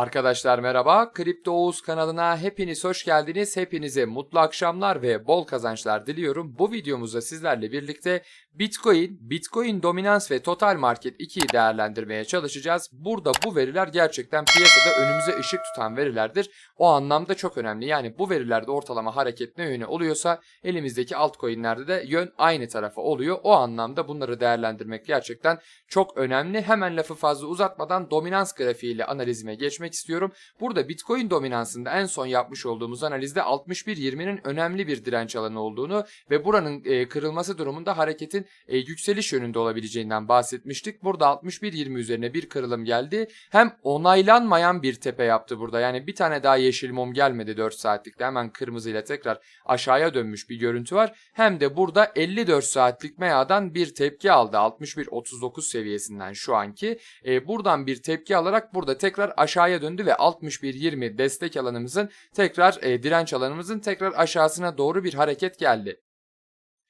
Arkadaşlar merhaba. Kripto Oğuz kanalına hepiniz hoş geldiniz. Hepinize mutlu akşamlar ve bol kazançlar diliyorum. Bu videomuzda sizlerle birlikte Bitcoin, Bitcoin dominans ve total market 2'yi değerlendirmeye çalışacağız. Burada bu veriler gerçekten piyasada önümüze ışık tutan verilerdir. O anlamda çok önemli. Yani bu verilerde ortalama hareket ne yöne oluyorsa elimizdeki altcoin'lerde de yön aynı tarafa oluyor. O anlamda bunları değerlendirmek gerçekten çok önemli. Hemen lafı fazla uzatmadan dominans grafiğiyle analizime geçmek istiyorum. Burada Bitcoin dominansında en son yapmış olduğumuz analizde 61.20'nin önemli bir direnç alanı olduğunu ve buranın e, kırılması durumunda hareketin e, yükseliş yönünde olabileceğinden bahsetmiştik. Burada 61.20 üzerine bir kırılım geldi. Hem onaylanmayan bir tepe yaptı burada. Yani bir tane daha yeşil mum gelmedi 4 saatlikte. Hemen kırmızıyla tekrar aşağıya dönmüş bir görüntü var. Hem de burada 54 saatlik meyadan bir tepki aldı. 61.39 seviyesinden şu anki. E, buradan bir tepki alarak burada tekrar aşağıya döndü ve 61.20 destek alanımızın tekrar e, direnç alanımızın tekrar aşağısına doğru bir hareket geldi.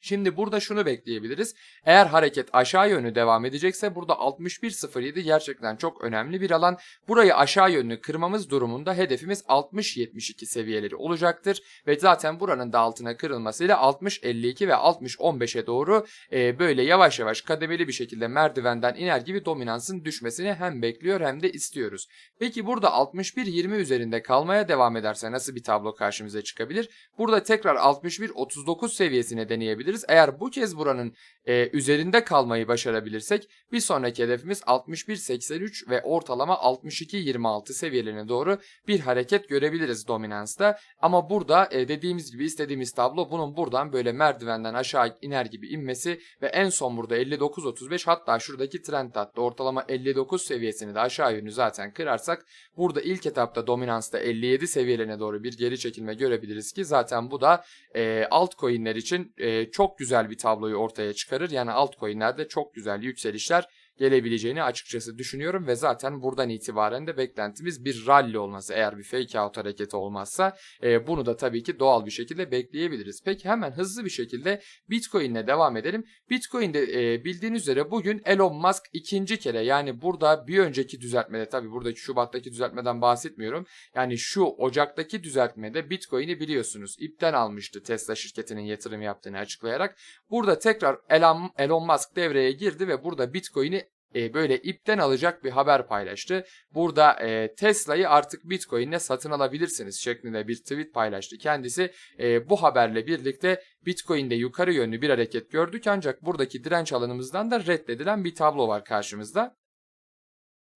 Şimdi burada şunu bekleyebiliriz. Eğer hareket aşağı yönlü devam edecekse burada 61.07 gerçekten çok önemli bir alan. Burayı aşağı yönlü kırmamız durumunda hedefimiz 60.72 seviyeleri olacaktır. Ve zaten buranın da altına kırılmasıyla 60.52 ve 60.15'e doğru e, böyle yavaş yavaş kademeli bir şekilde merdivenden iner gibi dominansın düşmesini hem bekliyor hem de istiyoruz. Peki burada 61.20 üzerinde kalmaya devam ederse nasıl bir tablo karşımıza çıkabilir? Burada tekrar 61.39 seviyesine deneyebiliriz. Eğer bu kez buranın e, üzerinde kalmayı başarabilirsek bir sonraki hedefimiz 61.83 ve ortalama 62.26 seviyelerine doğru bir hareket görebiliriz dominansta. Ama burada e, dediğimiz gibi istediğimiz tablo bunun buradan böyle merdivenden aşağı iner gibi inmesi ve en son burada 59.35 hatta şuradaki trend hattı ortalama 59 seviyesini de aşağı yönlü zaten kırarsak burada ilk etapta dominansta 57 seviyelerine doğru bir geri çekilme görebiliriz ki zaten bu da e, altcoin'ler için e, çok güzel bir tabloyu ortaya çıkarır. Yani altcoin'lerde çok güzel yükselişler gelebileceğini açıkçası düşünüyorum ve zaten buradan itibaren de beklentimiz bir rally olması eğer bir fake out hareketi olmazsa e, bunu da tabii ki doğal bir şekilde bekleyebiliriz. Peki hemen hızlı bir şekilde Bitcoin ile devam edelim. Bitcoin'de e, bildiğiniz üzere bugün Elon Musk ikinci kere yani burada bir önceki düzeltmede tabii buradaki Şubat'taki düzeltmeden bahsetmiyorum. Yani şu Ocak'taki düzeltmede Bitcoin'i biliyorsunuz ipten almıştı Tesla şirketinin yatırım yaptığını açıklayarak. Burada tekrar Elon, Elon Musk devreye girdi ve burada Bitcoin'i e, böyle ipten alacak bir haber paylaştı. Burada e, Tesla'yı artık Bitcoin'le satın alabilirsiniz şeklinde bir tweet paylaştı. Kendisi e, bu haberle birlikte Bitcoin'de yukarı yönlü bir hareket gördük ancak buradaki direnç alanımızdan da reddedilen bir tablo var karşımızda.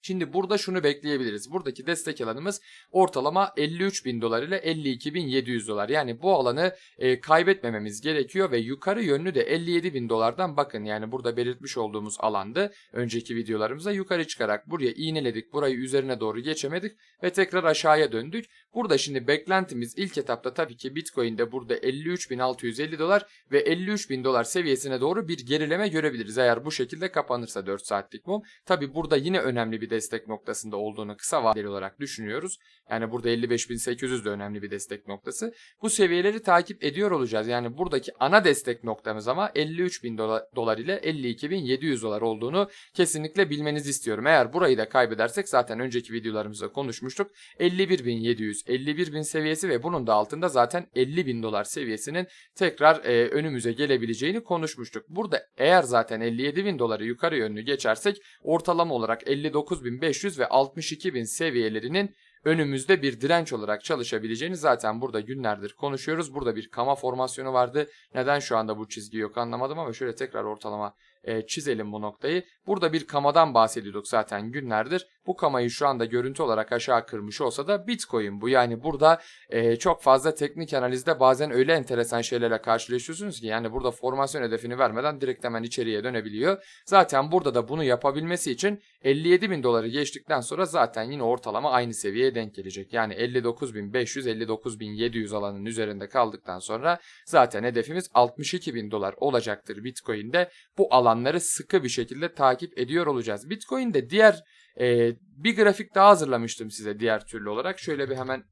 Şimdi burada şunu bekleyebiliriz. Buradaki destek alanımız ortalama 53 bin dolar ile 52 bin 700 dolar. Yani bu alanı e, kaybetmememiz gerekiyor ve yukarı yönlü de 57 bin dolardan bakın yani burada belirtmiş olduğumuz alandı. Önceki videolarımızda yukarı çıkarak buraya iğneledik. Burayı üzerine doğru geçemedik ve tekrar aşağıya döndük. Burada şimdi beklentimiz ilk etapta tabii ki Bitcoin'de burada 53.650 dolar ve 53.000 dolar seviyesine doğru bir gerileme görebiliriz. Eğer bu şekilde kapanırsa 4 saatlik mum. Tabii burada yine önemli bir destek noktasında olduğunu kısa vadeli olarak düşünüyoruz. Yani burada 55.800 de önemli bir destek noktası. Bu seviyeleri takip ediyor olacağız. Yani buradaki ana destek noktamız ama 53.000 dolar, ile 52.700 dolar olduğunu kesinlikle bilmenizi istiyorum. Eğer burayı da kaybedersek zaten önceki videolarımızda konuşmuştuk. 51.700, 51.000 seviyesi ve bunun da altında zaten 50.000 dolar seviyesinin tekrar e, önümüze gelebileceğini konuşmuştuk. Burada eğer zaten 57.000 doları yukarı yönlü geçersek ortalama olarak 59.500 ve 62.000 seviyelerinin önümüzde bir direnç olarak çalışabileceğini zaten burada günlerdir konuşuyoruz. Burada bir kama formasyonu vardı. Neden şu anda bu çizgi yok anlamadım ama şöyle tekrar ortalama e, çizelim bu noktayı. Burada bir kamadan bahsediyorduk zaten günlerdir. Bu kamayı şu anda görüntü olarak aşağı kırmış olsa da Bitcoin bu. Yani burada e, çok fazla teknik analizde bazen öyle enteresan şeylerle karşılaşıyorsunuz ki yani burada formasyon hedefini vermeden direkt hemen içeriye dönebiliyor. Zaten burada da bunu yapabilmesi için 57 bin doları geçtikten sonra zaten yine ortalama aynı seviyeye denk gelecek. Yani 59.500 59.700 alanın üzerinde kaldıktan sonra zaten hedefimiz 62 bin dolar olacaktır Bitcoin'de. Bu alanları sıkı bir şekilde takip ediyor olacağız. Bitcoin'de diğer e, bir grafik daha hazırlamıştım size diğer türlü olarak. Şöyle bir hemen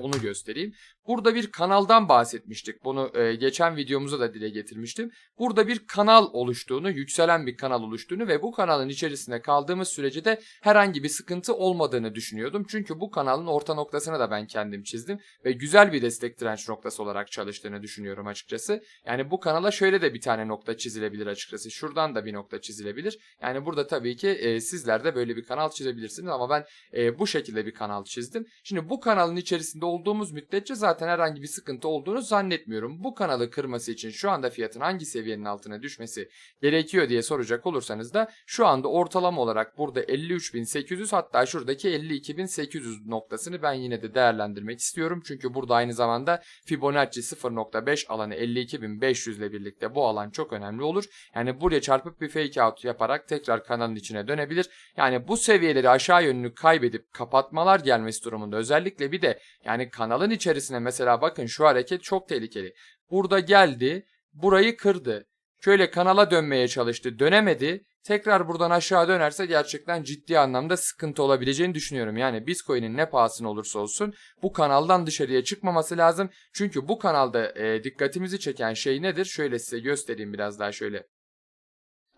onu göstereyim. Burada bir kanaldan bahsetmiştik. Bunu e, geçen videomuzda da dile getirmiştim. Burada bir kanal oluştuğunu, yükselen bir kanal oluştuğunu ve bu kanalın içerisinde kaldığımız sürece de herhangi bir sıkıntı olmadığını düşünüyordum. Çünkü bu kanalın orta noktasını da ben kendim çizdim ve güzel bir destek direnç noktası olarak çalıştığını düşünüyorum açıkçası. Yani bu kanala şöyle de bir tane nokta çizilebilir açıkçası. Şuradan da bir nokta çizilebilir. Yani burada tabii ki e, sizler de böyle bir kanal çizebilirsiniz ama ben e, bu şekilde bir kanal çizdim. Şimdi bu kanalın içerisinde olduğumuz müddetçe zaten herhangi bir sıkıntı olduğunu zannetmiyorum. Bu kanalı kırması için şu anda fiyatın hangi seviyenin altına düşmesi gerekiyor diye soracak olursanız da şu anda ortalama olarak burada 53.800 hatta şuradaki 52.800 noktasını ben yine de değerlendirmek istiyorum. Çünkü burada aynı zamanda Fibonacci 0.5 alanı 52.500 ile birlikte bu alan çok önemli olur. Yani buraya çarpıp bir fake out yaparak tekrar kanalın içine dönebilir. Yani bu seviyeleri aşağı yönlü kaybedip kapatmalar gelmesi durumunda özellikle bir de yani kanalın içerisine mesela bakın şu hareket çok tehlikeli. Burada geldi burayı kırdı. Şöyle kanala dönmeye çalıştı dönemedi. Tekrar buradan aşağı dönerse gerçekten ciddi anlamda sıkıntı olabileceğini düşünüyorum. Yani Bitcoin'in ne pahasına olursa olsun bu kanaldan dışarıya çıkmaması lazım. Çünkü bu kanalda e, dikkatimizi çeken şey nedir? Şöyle size göstereyim biraz daha şöyle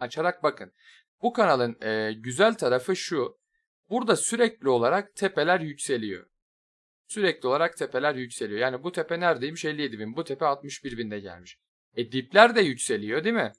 açarak bakın. Bu kanalın e, güzel tarafı şu. Burada sürekli olarak tepeler yükseliyor. Sürekli olarak tepeler yükseliyor. Yani bu tepe neredeymiş? 57 bin. Bu tepe 61 binde gelmiş. E dipler de yükseliyor değil mi?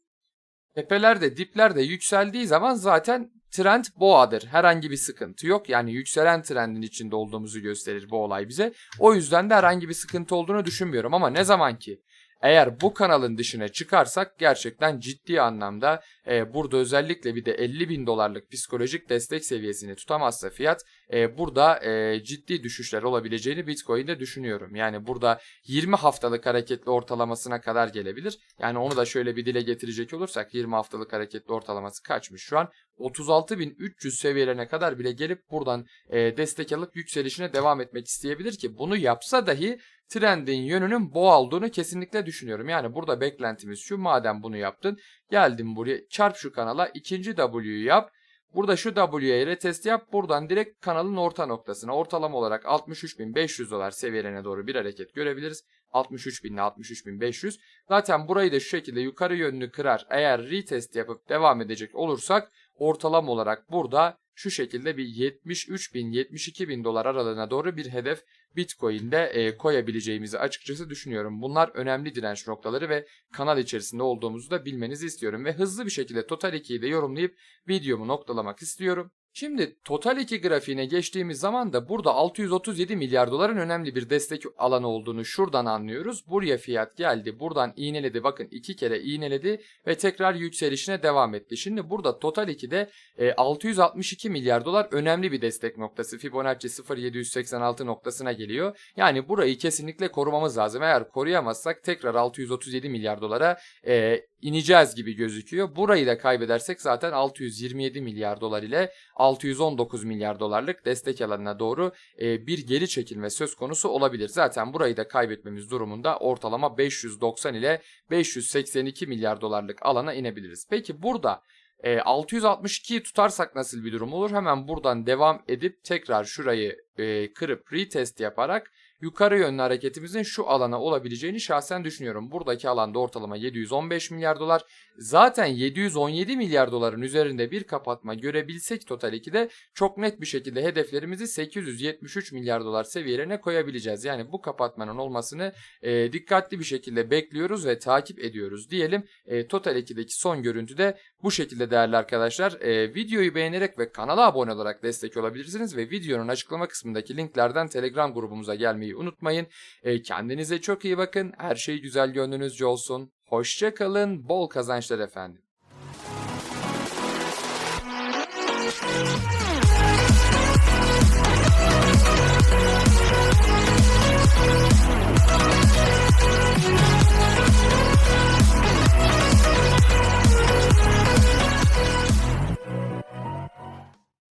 Tepeler de dipler de yükseldiği zaman zaten trend boğadır. Herhangi bir sıkıntı yok. Yani yükselen trendin içinde olduğumuzu gösterir bu olay bize. O yüzden de herhangi bir sıkıntı olduğunu düşünmüyorum. Ama ne zaman ki eğer bu kanalın dışına çıkarsak gerçekten ciddi anlamda e, burada özellikle bir de 50 bin dolarlık psikolojik destek seviyesini tutamazsa fiyat e, burada e, ciddi düşüşler olabileceğini Bitcoin'de düşünüyorum. Yani burada 20 haftalık hareketli ortalamasına kadar gelebilir. Yani onu da şöyle bir dile getirecek olursak 20 haftalık hareketli ortalaması kaçmış şu an? 36.300 seviyelerine kadar bile gelip buradan e, destek alıp yükselişine devam etmek isteyebilir ki bunu yapsa dahi trendin yönünün boğa olduğunu kesinlikle düşünüyorum. Yani burada beklentimiz şu madem bunu yaptın geldim buraya çarp şu kanala ikinci W'yu yap. Burada şu W'ye retest yap. Buradan direkt kanalın orta noktasına ortalama olarak 63.500 dolar seviyelerine doğru bir hareket görebiliriz. 63.000 ile 63.500. Zaten burayı da şu şekilde yukarı yönlü kırar. Eğer retest yapıp devam edecek olursak ortalama olarak burada şu şekilde bir 73 bin 72 bin dolar aralığına doğru bir hedef Bitcoin'de e, koyabileceğimizi açıkçası düşünüyorum. Bunlar önemli direnç noktaları ve kanal içerisinde olduğumuzu da bilmenizi istiyorum. Ve hızlı bir şekilde Total 2'yi de yorumlayıp videomu noktalamak istiyorum. Şimdi Total 2 grafiğine geçtiğimiz zaman da burada 637 milyar doların önemli bir destek alanı olduğunu şuradan anlıyoruz. Buraya fiyat geldi. Buradan iğneledi. Bakın iki kere iğneledi ve tekrar yükselişine devam etti. Şimdi burada Total 2'de e, 662 milyar dolar önemli bir destek noktası. Fibonacci 0786 noktasına geliyor. Yani burayı kesinlikle korumamız lazım. Eğer koruyamazsak tekrar 637 milyar dolara e, ineceğiz gibi gözüküyor. Burayı da kaybedersek zaten 627 milyar dolar ile 619 milyar dolarlık destek alanına doğru e, bir geri çekilme söz konusu olabilir. Zaten burayı da kaybetmemiz durumunda ortalama 590 ile 582 milyar dolarlık alana inebiliriz. Peki burada e, 662'yi tutarsak nasıl bir durum olur? Hemen buradan devam edip tekrar şurayı e, kırıp retest yaparak yukarı yönlü hareketimizin şu alana olabileceğini şahsen düşünüyorum. Buradaki alanda ortalama 715 milyar dolar. Zaten 717 milyar doların üzerinde bir kapatma görebilsek Total 2'de çok net bir şekilde hedeflerimizi 873 milyar dolar seviyelerine koyabileceğiz. Yani bu kapatmanın olmasını e, dikkatli bir şekilde bekliyoruz ve takip ediyoruz diyelim. E, Total 2'deki son görüntü de bu şekilde değerli arkadaşlar. E, videoyu beğenerek ve kanala abone olarak destek olabilirsiniz ve videonun açıklama kısmındaki linklerden Telegram grubumuza gelmeyi beğenmeyi unutmayın. E, kendinize çok iyi bakın. Her şey güzel gönlünüzce olsun. Hoşça kalın. Bol kazançlar efendim.